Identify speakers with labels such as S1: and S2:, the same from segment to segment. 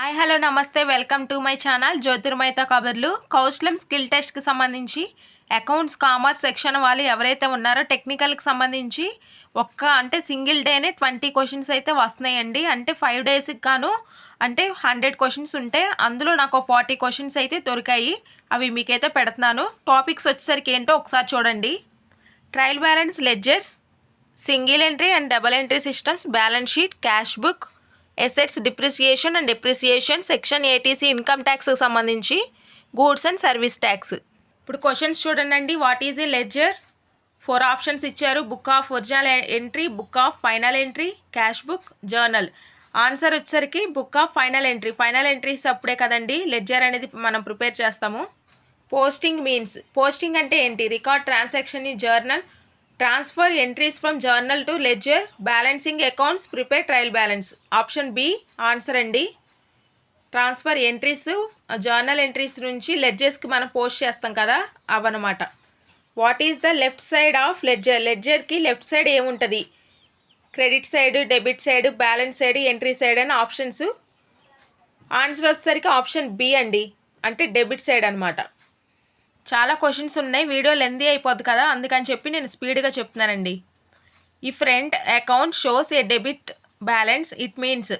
S1: Hi hello నమస్తే welcome to my channel జ్యోతిర్మైత కబుర్లు. కౌశలం స్కిల్ టెస్ట్కి సంబంధించి అకౌంట్స్ కామర్స్ సెక్షన్ వాళ్ళు ఎవరైతే ఉన్నారో టెక్నికల్కి సంబంధించి ఒక్క అంటే సింగిల్ డేనే ట్వంటీ క్వశ్చన్స్ అయితే వస్తున్నాయండి. అంటే ఫైవ్ డేస్కి గాను అంటే హండ్రెడ్ క్వశ్చన్స్ ఉంటే అందులో నాకు ఫార్టీ క్వశ్చన్స్ అయితే దొరికాయి. అవి మీకైతే పెడుతున్నాను. టాపిక్స్ వచ్చేసరికి ఏంటో ఒకసారి చూడండి. Trial balance ledgers single entry and double entry systems balance sheet cash book assets depreciation and depreciation section eighty C income ట్యాక్స్కి సంబంధించి గూడ్స్ అండ్ సర్వీస్ ట్యాక్స్ ఇప్పుడు క్వశ్చన్స్ చూడండి what is a ledger four options ఇచ్చారు. Book of original entry book of final entry cash book journal answer వచ్చేసరికి book of final entry final entries అప్పుడే కదండి. Ledger అనేది మనం prepare చేస్తాము. Posting means posting అంటే ఏంటి? Record transaction in journal transfer entries from journal to ledger balancing accounts prepare trial balance. Option B answer అండి transfer entries journal entries నుంచి లెడ్జర్స్కి మనం పోస్ట్ చేస్తాం కదా అవన్నమాట. What is the left side of ledger? లెడ్జర్కి left side ఏముంటుంది? Credit side debit side balance side entry side అని options. Answer వచ్చేసరికి option B అండి. అంటే డెబిట్ సైడ్ అనమాట చాలా క్వశ్చన్స్ ఉన్నాయి. వీడియో లెందీ అయిపోద్ది కదా? అందుకని చెప్పి నేను స్పీడ్గా చెప్తున్నానండి. ఈ rent account shows a debit balance it means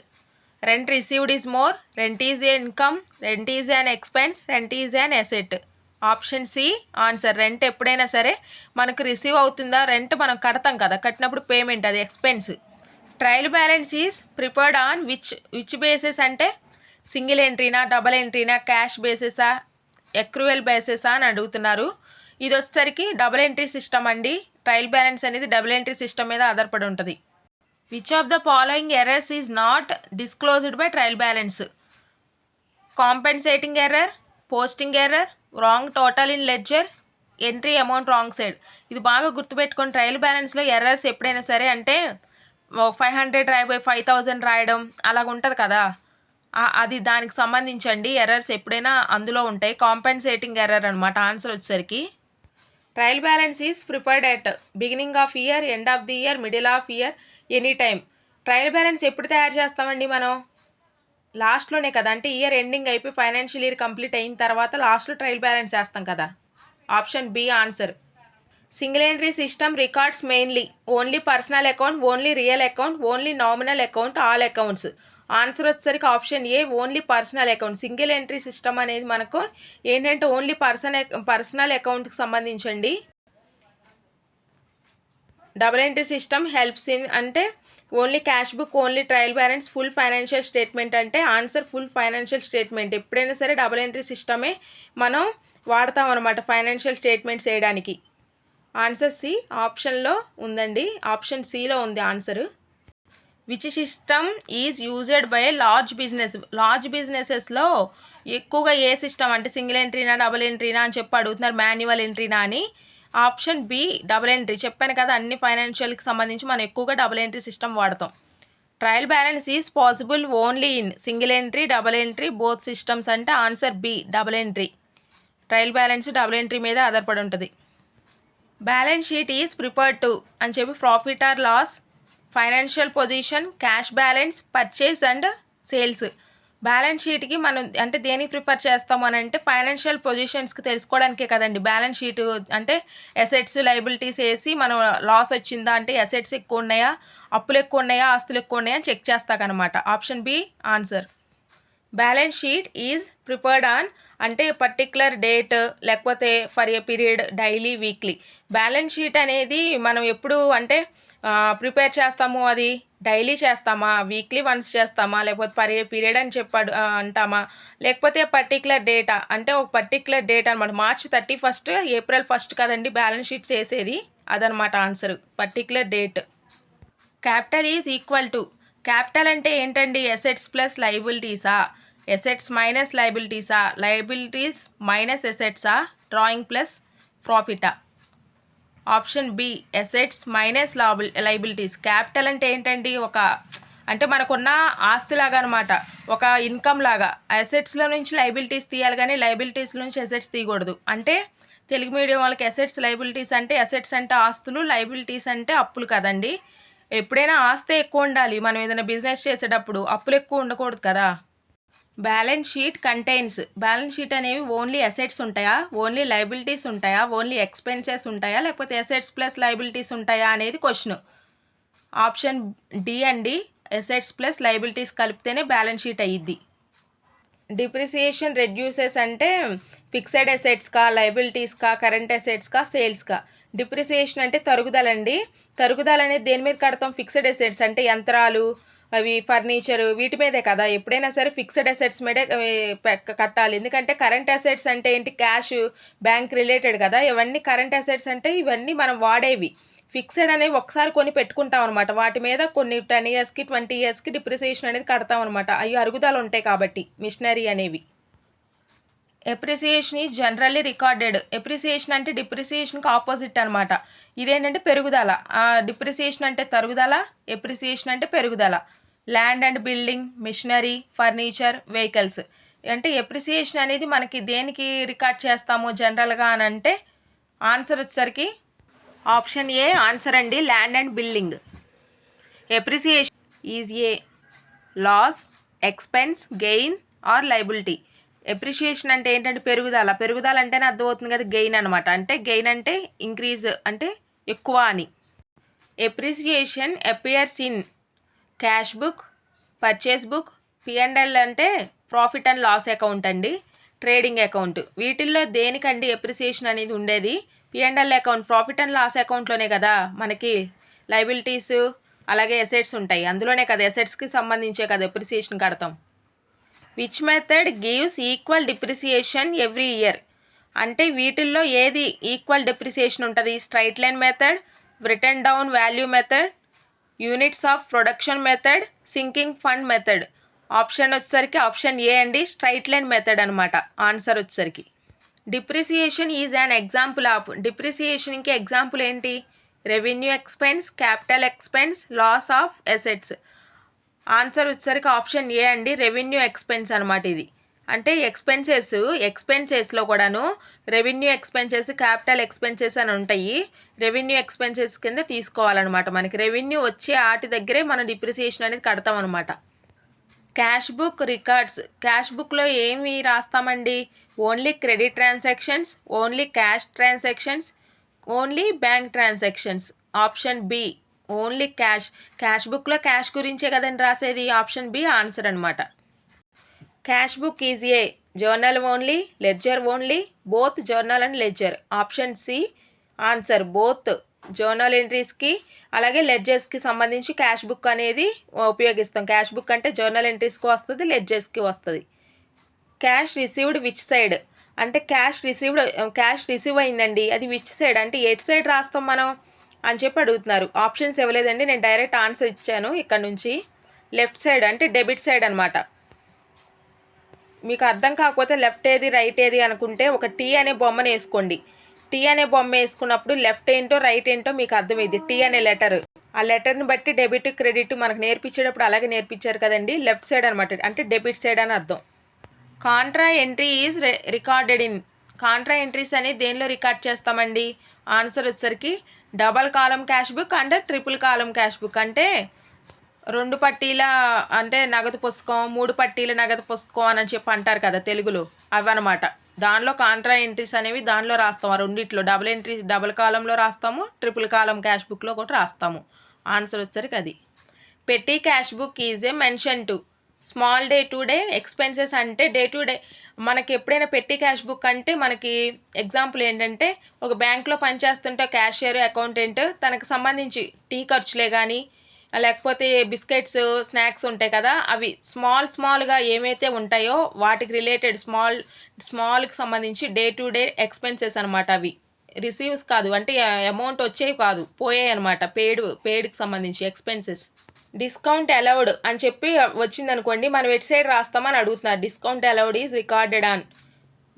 S1: rent received is more rent is a income rent is an expense rent is an asset option C answer rent ఎప్పుడైనా సరే మనకు రిసీవ్ అవుతుందా? రెంట్ మనం కడతాం కదా? కట్టినప్పుడు పేమెంట్ అది expense trial balance is prepared on which which basis అంటే సింగిల్ ఎంట్రీనా డబల్ ఎంట్రీనా క్యాష్ బేసిసా ఎక్రూవల్ బేసిసా అని అడుగుతున్నారు. ఇది వచ్చేసరికి డబుల్ ఎంట్రీ సిస్టమ్ అండి. ట్రయల్ బ్యాలెన్స్ అనేది డబుల్ ఎంట్రీ సిస్టమ్ మీద ఆధారపడి ఉంటుంది. Which of the following errors is not disclosed by trial balance compensating error posting error wrong total in ledger entry amount wrong side ఇది బాగా గుర్తుపెట్టుకొని trial బ్యాలెన్స్లో errors ఎప్పుడైనా సరే అంటే ఫైవ్ హండ్రెడ్ రాయబోయి ఫైవ్ థౌజండ్ రాయడం అలాగ ఉంటుంది కదా. అది దానికి సంబంధించండి ఎర్రర్స్ ఎప్పుడైనా అందులో ఉంటాయి. కాంపెన్సేటింగ్ ఎర్రర్ అనమాట ఆన్సర్ వచ్చేసరికి trial balance is prepared at beginning of year end of the year middle of year any time trial balance ఎప్పుడు తయారు చేస్తామండి మనం? లాస్ట్లోనే కదా. అంటే ఇయర్ ఎండింగ్ అయిపోయి ఫైనాన్షియల్ ఇయర్ కంప్లీట్ అయిన తర్వాత లాస్ట్లో ట్రయల్ బ్యాలెన్స్ చేస్తాం కదా. Option B answer single entry system records mainly only personal account only real account only nominal account all accounts answer వచ్చేసరికి option A only personal account. Single entry system అనేది మనకు ఏంటంటే only person personal అకౌంట్కి సంబంధించండి. Double entry system helps in అంటే only cash book only trial balance full financial statement అంటే answer full financial statement. ఎప్పుడైనా సరే double entry సిస్టమే మనం వాడతాం అనమాట ఫైనాన్షియల్ స్టేట్మెంట్స్ వేయడానికి. ఆన్సర్ సి ఆప్షన్లో ఉందండి. ఆప్షన్ సిలో ఉంది answer. Which system is used by large business large బిజినెసెస్లో ఎక్కువగా ఏ సిస్టమ్ అంటే సింగిల్ ఎంట్రీనా డబుల్ ఎంట్రీనా అని చెప్పి అడుగుతున్నారు మాన్యువల్ ఎంట్రీనా అని. ఆప్షన్ బి డబుల్ ఎంట్రీ చెప్పాను కదా అన్ని ఫైనాన్షియల్కి సంబంధించి మనం ఎక్కువగా డబుల్ ఎంట్రీ సిస్టమ్ వాడతాం. Trial balance is possible only in single entry double entry both systems అంటే answer B double entry trial balance double entry మీద ఆధారపడి ఉంటుంది. Balance sheet is prepared to అని చెప్పి profit or loss financial position cash balance purchase and sales. Balance షీట్కి మనం అంటే దేనికి ప్రిపేర్ చేస్తాము అని అంటే ఫైనాన్షియల్ పొజిషన్స్కి తెలుసుకోవడానికే కదండి. బ్యాలెన్స్ షీట్ అంటే అసెట్స్ లైబిలిటీస్ వేసి మనం లాస్ వచ్చిందా అంటే అసెట్స్ ఎక్కువ ఉన్నాయా అప్పులు ఎక్కువ ఉన్నాయా ఆస్తులు ఎక్కువ ఉన్నాయా అని check చేస్తాకనమాట. Option B answer. Balance sheet is prepared on అంటే పర్టిక్యులర్ డేట్ లేకపోతే for a period daily weekly. Balance sheet అనేది మనం ఎప్పుడు అంటే ప్రిపేర్ చేస్తాము అది డైలీ చేస్తామా? వీక్లీ వన్స్ చేస్తామా? లేకపోతే పర్ పీరియడ్ అని చెప్పాడు అంటామా? లేకపోతే పర్టికులర్ డేటా? అంటే ఒక పర్టికులర్ డేట్ అనమాట March thirty first April first కదండి బ్యాలెన్స్ షీట్స్ వేసేది. అదనమాట answer. Particular date. Capital is equal to capital అంటే ఏంటండి? ఎసెట్స్ ప్లస్ లైబిలిటీసా ఎసెట్స్ మైనస్ లైబిలిటీసా లైబిలిటీస్ మైనస్ ఎసెట్సా డ్రాయింగ్ ప్లస్ ప్రాఫిటా? Option B assets minus లాబిల్ liabilities capital అంటే ఏంటండి? ఒక అంటే మనకున్న ఆస్తి లాగా అనమాట ఒక ఇన్కమ్ లాగా. అసెట్స్లో నుంచి లైబిలిటీస్ తీయాలి కానీ లైబిలిటీస్ నుంచి అసెట్స్ తీయకూడదు. అంటే తెలుగు మీడియం వాళ్ళకి అసెట్స్ లైబిలిటీస్ అంటే అసెట్స్ అంటే ఆస్తులు లైబిలిటీస్ అంటే అప్పులు కదండి. ఎప్పుడైనా ఆస్తే ఎక్కువ ఉండాలి. మనం ఏదైనా బిజినెస్ చేసేటప్పుడు అప్పులు ఎక్కువ ఉండకూడదు కదా. Balance sheet contains balance sheet అనేవి ఓన్లీ అసెట్స్ ఉంటాయా? ఓన్లీ లైబిలిటీస్ ఉంటాయా? ఓన్లీ ఎక్స్పెన్సెస్ ఉంటాయా? లేకపోతే అసెట్స్ ప్లస్ లైబిలిటీస్ ఉంటాయా అనేది క్వశ్చన్. ఆప్షన్ డి అండి అసెట్స్ ప్లస్ లైబిలిటీస్ కలిపితేనే బ్యాలెన్స్ షీట్ అయ్యిద్ది డిప్రిసియేషన్ రెడ్యూసెస్ అంటే ఫిక్సెడ్ అసెట్స్కా లైబిలిటీస్కా కరెంట్ అసెట్స్కా సేల్స్కా డిప్రిసియేషన్ అంటే తరుగుదల అండి. తరుగుదల అనేది దేని మీద కడతాం? ఫిక్సెడ్ అసెట్స్ అంటే యంత్రాలు అవి ఫర్నిచర్ వీటి మీదే కదా. ఎప్పుడైనా సరే ఫిక్స్డ్ అసెట్స్ మీదే కట్టాలి. ఎందుకంటే కరెంట్ అసెట్స్ అంటే ఏంటి? క్యాష్ బ్యాంక్ రిలేటెడ్ కదా. ఇవన్నీ కరెంట్ అసెట్స్ అంటే ఇవన్నీ మనం వాడేవి. ఫిక్స్డ్ అనేవి ఒకసారి కొని పెట్టుకుంటాం అనమాట వాటి మీద కొన్ని టెన్ ఇయర్స్కి ట్వంటీ ఇయర్స్కి డిప్రిసియేషన్ అనేది కడతాం అనమాట అవి అరుగుదల ఉంటాయి కాబట్టి మిషనరీ అనేవి. Appreciation is generally recorded appreciation అంటే డిప్రిసియేషన్కి ఆపోజిట్ అనమాట ఇదేంటంటే పెరుగుదల. డిప్రిసియేషన్ అంటే తరుగుదల ఎప్రిసియేషన్ అంటే పెరుగుదల. Land and building machinery furniture vehicles అంటే ఎప్రిసియేషన్ అనేది మనకి దేనికి రికార్డ్ చేస్తాము జనరల్గా అని అంటే ఆన్సర్ వచ్చేసరికి ఆప్షన్ ఏ ఆన్సర్ అండి land and building appreciation is a loss expense gain or liability appreciation అంటే ఏంటంటే పెరుగుదల. పెరుగుదల అంటేనే అర్థమవుతుంది కదా గెయిన్ అనమాట అంటే గెయిన్ అంటే ఇంక్రీజ్ అంటే ఎక్కువ అని. Appreciation appears in cash book purchase book P and L అంటే ప్రాఫిట్ అండ్ లాస్ అకౌంట్ అండి ట్రేడింగ్ అకౌంట్ వీటిల్లో దేనికండి ఎప్రిసియేషన్ అనేది ఉండేది? P and L account profit and loss అకౌంట్లోనే కదా మనకి లైబిలిటీస్ అలాగే ఎసెట్స్ ఉంటాయి. అందులోనే కదా ఎసెట్స్కి సంబంధించే కదా ఎప్రిసియేషన్ కడతాం. Which method gives equal depreciation every year అంటే వీటిల్లో ఏది ఈక్వల్ డిప్రిసియేషన్ ఉంటుంది? Straight line method return down value method units of production method sinking fund method option వచ్చేసరికి ఆప్షన్ ఏ అండి స్ట్రైట్ లైన్ మెథడ్ అనమాట ఆన్సర్ వచ్చేసరికి. Depreciation is an example of డిప్రిసియేషన్కి example ఏంటి? Revenue expense capital expense loss of assets answer వచ్చేసరికి option A అండి revenue expense అనమాట ఇది. అంటే ఎక్స్పెన్సెస్ ఎక్స్పెన్సెస్లో కూడాను రెవెన్యూ ఎక్స్పెన్సెస్ క్యాపిటల్ ఎక్స్పెన్సెస్ అని ఉంటాయి. రెవెన్యూ ఎక్స్పెన్సెస్ కింద తీసుకోవాలన్నమాట. మనకి రెవెన్యూ వచ్చే ఆటి దగ్గరే మనం డిప్రిసియేషన్ అనేది కడతాం అనమాట క్యాష్ బుక్ రికార్డ్స్. క్యాష్ బుక్లో ఏమి రాస్తామండి? Only credit transactions only cash transactions only bank transactions. Option B. Only cash cash బుక్లో క్యాష్ గురించే కదండి రాసేది? ఆప్షన్ బి ఆన్సర్ అనమాట cash book is A. Journal only ledger only both journal and ledger. Option C answer. Both journal ఎంట్రీస్కి అలాగే లెడ్జర్స్కి సంబంధించి cash book అనేది ఉపయోగిస్తాం. క్యాష్ బుక్ అంటే జర్నల్ ఎంట్రీస్కి వస్తుంది లెడ్జర్స్కి వస్తుంది. Cash received which side? అంటే క్యాష్ రిసీవ్డ్ క్యాష్ రిసీవ్ అయిందండి. అది విచ్ సైడ్? అంటే ఎట్ సైడ్ రాస్తాం మనం? అని చెప్పి అడుగుతున్నారు. ఆప్షన్స్ ఇవ్వలేదండి. నేను డైరెక్ట్ ఆన్సర్ ఇచ్చాను. ఇక్కడ నుంచి లెఫ్ట్ సైడ్ అంటే డెబిట్ సైడ్ అనమాట మీకు అర్థం కాకపోతే లెఫ్ట్ ఏది రైట్ ఏది అనుకుంటే ఒక టీ అనే బొమ్మను వేసుకోండి. టీ అనే బొమ్మ వేసుకున్నప్పుడు లెఫ్ట్ ఏంటో రైట్ ఏంటో మీకు అర్థమైంది టీ అనే లెటర్ ఆ లెటర్ని బట్టి డెబిట్ క్రెడిట్ మనకు నేర్పించేటప్పుడు అలాగే నేర్పించారు కదండి. లెఫ్ట్ సైడ్ అనమాట అంటే డెబిట్ సైడ్ అని అర్థం. Contra entry is recorded in contra entries అనేది దేనిలో రికార్డ్ చేస్తామండి? ఆన్సర్ వచ్చేసరికి double column cash book and triple column cash book. అంటే రెండు పట్టీల అంటే నగదు పుస్తకం మూడు పట్టీల నగదు పుస్తకం అని చెప్పి అంటారు కదా తెలుగులో. అవన్నమాట. దానిలో కాంట్రా ఎంట్రీస్ అనేవి దానిలో రాస్తాము ఆ రెండిట్లో డబుల్ ఎంట్రీ డబుల్ కాలంలో రాస్తాము ట్రిపుల్ కాలం క్యాష్ బుక్లో కూడా రాస్తాము. ఆన్సర్ వచ్చేసరికి అది. Petty cash book is a mention to small day to day expenses అంటే డే టు డే. మనకి ఎప్పుడైనా పెట్టి క్యాష్ బుక్ అంటే మనకి ఎగ్జాంపుల్ ఏంటంటే ఒక బ్యాంక్లో పనిచేస్తుంటే క్యాషియర్ అకౌంటెంట్ తనకు సంబంధించి టీ ఖర్చులే కానీ లేకపోతే బిస్కెట్స్ స్నాక్స్ ఉంటాయి కదా అవి స్మాల్ స్మాల్గా ఏమైతే ఉంటాయో వాటికి రిలేటెడ్ స్మాల్ స్మాల్కి సంబంధించి డే టు డే ఎక్స్పెన్సెస్ అనమాట అవి. రిసీవ్స్ కాదు అంటే అమౌంట్ వచ్చేవి కాదు పోయాయి అనమాట పేడ్ పేడ్కి సంబంధించి ఎక్స్పెన్సెస్. డిస్కౌంట్ అలౌడ్ అని చెప్పి వచ్చింది అనుకోండి మనం వెట్ సైడ్ రాస్తామని అడుగుతున్నారు. Discount allowed is recorded on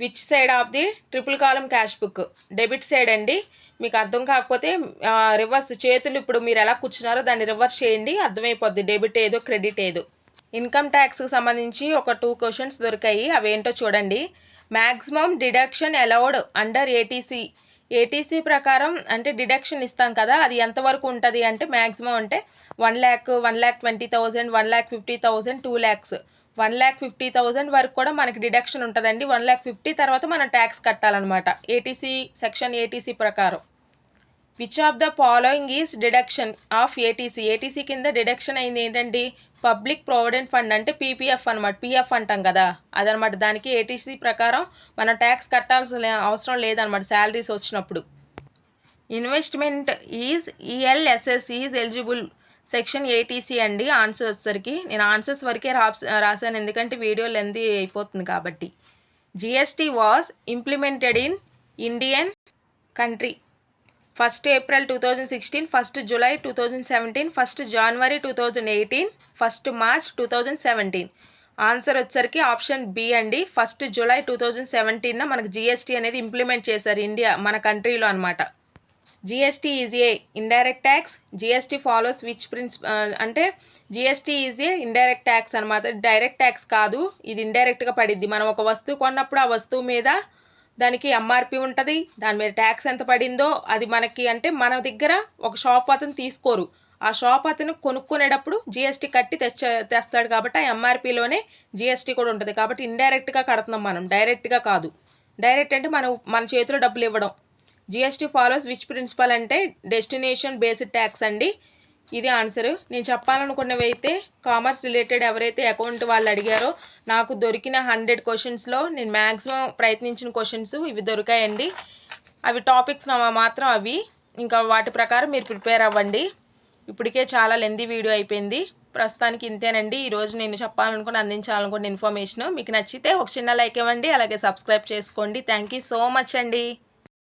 S1: which side of the triple column cash book? Debit side అండి. మీకు అర్థం కాకపోతే రివర్స్ చేతులు ఇప్పుడు మీరు ఎలా కూర్చున్నారో దాన్ని రివర్స్ చేయండి. అర్థమైపోద్ది. డెబిట్ ఏదో క్రెడిట్ ఏదో. ఇన్కమ్ ట్యాక్స్కి సంబంధించి ఒక టూ క్వశ్చన్స్ దొరికాయి. అవేంటో చూడండి. Maximum deduction allowed under eighty C eighty C ప్రకారం అంటే డిడక్షన్ ఇస్తాం కదా అది ఎంతవరకు ఉంటుంది అంటే మ్యాక్సిమం అంటే one lakh one lakh twenty thousand one lakh fifty thousand two lakhs. One lakh fifty thousand వరకు కూడా మనకి డిడక్షన్ ఉంటుందండి. వన్ ల్యాక్ ఫిఫ్టీ తర్వాత మనం tax కట్టాలన్నమాట. Eighty C section eighty C ప్రకారం. Which of the following is deduction of eighty C eighty C కింద deduction అయింది ఏంటండి? పబ్లిక్ ప్రావిడెంట్ ఫండ్ అంటే పీపీఎఫ్ అనమాట పిఎఫ్ అంటాం కదా. అదనమాట దానికి ఏటీసీ ప్రకారం మనం ట్యాక్స్ కట్టాల్సిన అవసరం లేదనమాట శాలరీస్ వచ్చినప్పుడు. Investment is ELSS is eligible section eighty C అండి. ఆన్సర్ వచ్చేసరికి నేను ఆన్సర్స్ వరకే రాస్ రాశాను. ఎందుకంటే వీడియో లెంది అయిపోతుంది కాబట్టి. GST was implemented in Indian country first April two thousand sixteen first July two thousand seventeen first January two thousand eighteen first March two thousand seventeen. Answer వచ్చరికి option B అండి. First July two thousand సెవెంటీన్న మనకు GST అనేది implement చేశారు India మన కంట్రీలో అనమాట GST is a indirect tax GST follows which principle అంటే GST is a indirect tax అనమాట డైరెక్ట్ ట్యాక్స్ కాదు ఇది ఇండైరెక్ట్గా పడిద్ది. మనం ఒక వస్తువు కొన్నప్పుడు ఆ వస్తువు మీద దానికి ఎంఆర్పి ఉంటుంది. దాని మీద ట్యాక్స్ ఎంత పడిందో అది మనకి అంటే మన దగ్గర ఒక షాప్ అతను తీసుకోరు. ఆ షాప్ అతను కొనుక్కునేటప్పుడు జిఎస్టీ కట్టి తెచ్చ తెస్తాడు కాబట్టి ఆ ఎంఆర్పిలోనే జిఎస్టీ కూడా ఉంటుంది. కాబట్టి ఇండైరెక్ట్గా కడుతున్నాం మనం. డైరెక్ట్గా కాదు. డైరెక్ట్ అంటే మనం మన చేతిలో డబ్బులు ఇవ్వడం. జిఎస్టీ ఫాలోస్ విచ్ ప్రిన్సిపల్ అంటే డెస్టినేషన్ బేసిడ్ ట్యాక్స్ అండి. ఇది ఆన్సర్ నేను చెప్పాలనుకున్నవి అయితే కామర్స్ రిలేటెడ్ ఎవరైతే అకౌంట్ వాళ్ళు అడిగారో నాకు దొరికిన హండ్రెడ్ క్వశ్చన్స్లో నేను మ్యాక్సిమం ప్రయత్నించిన క్వశ్చన్స్ ఇవి దొరికాయండి. అవి టాపిక్స్ మాత్రం అవి. ఇంకా వాటి ప్రకారం మీరు ప్రిపేర్ అవ్వండి. ఇప్పటికే చాలా లెందీ వీడియో అయిపోయింది. ప్రస్తుతానికి ఇంతేనండి. ఈరోజు నేను చెప్పాలనుకుని అందించాలనుకున్న ఇన్ఫర్మేషన్ మీకు నచ్చితే ఒక చిన్న లైక్ ఇవ్వండి అలాగే సబ్స్క్రైబ్ చేసుకోండి. థ్యాంక్ యూ సో మచ్ అండి.